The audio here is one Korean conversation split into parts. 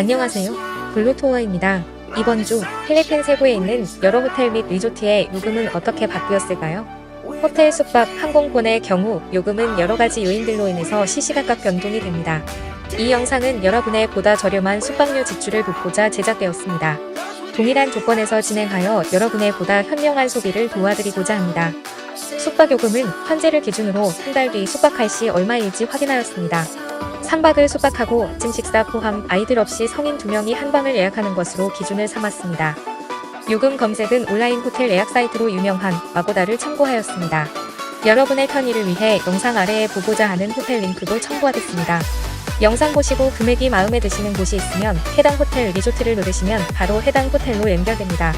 안녕하세요. 블루토어입니다. 이번 주 필리핀 세부에 있는 여러 호텔 및 리조트의 요금은 어떻게 바뀌었을까요? 호텔 숙박, 항공권의 경우 요금은 여러 가지 요인들로 인해서 시시각각 변동이 됩니다. 이 영상은 여러분의 보다 저렴한 숙박료 지출을 돕고자 제작되었습니다. 동일한 조건에서 진행하여 여러분의 보다 현명한 소비를 도와드리고자 합니다. 숙박요금은 현재를 기준으로 한 달 뒤 숙박할 시 얼마일지 확인하였습니다. 3박을 숙박하고 아침 식사 포함 아이들 없이 성인 2명이 한 방을 예약하는 것으로 기준을 삼았습니다. 요금 검색은 온라인 호텔 예약 사이트로 유명한 마고다를 참고하였습니다. 여러분의 편의를 위해 영상 아래에 보고자 하는 호텔 링크도 첨부하겠습니다. 영상 보시고 금액이 마음에 드시는 곳이 있으면 해당 호텔 리조트를 누르시면 바로 해당 호텔로 연결됩니다.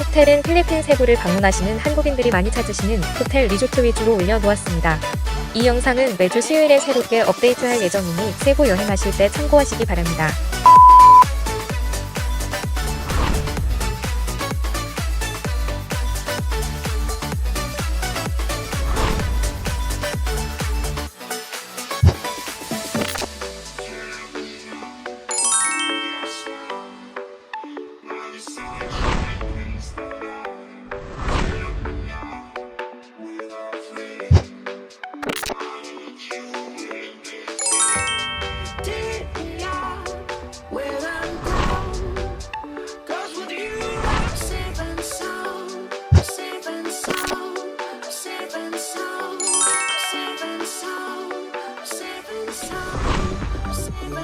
호텔은 필리핀 세부를 방문하시는 한국인들이 많이 찾으시는 호텔 리조트 위주로 올려놓았습니다. 이 영상은 매주 수요일에 새롭게 업데이트할 예정이니 세부 여행하실 때 참고하시기 바랍니다.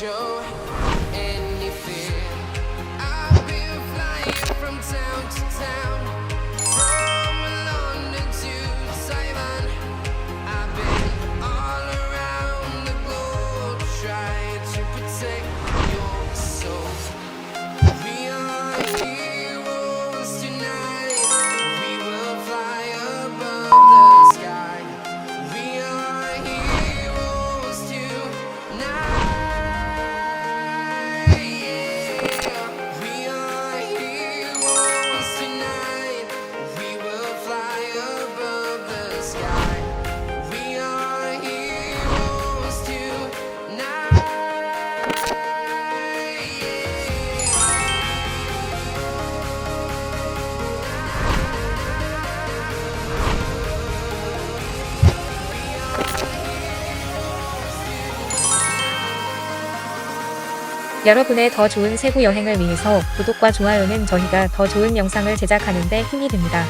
show 여러분의 더 좋은 세부 여행을 위해서 구독과 좋아요는 저희가 더 좋은 영상을 제작하는 데 힘이 됩니다.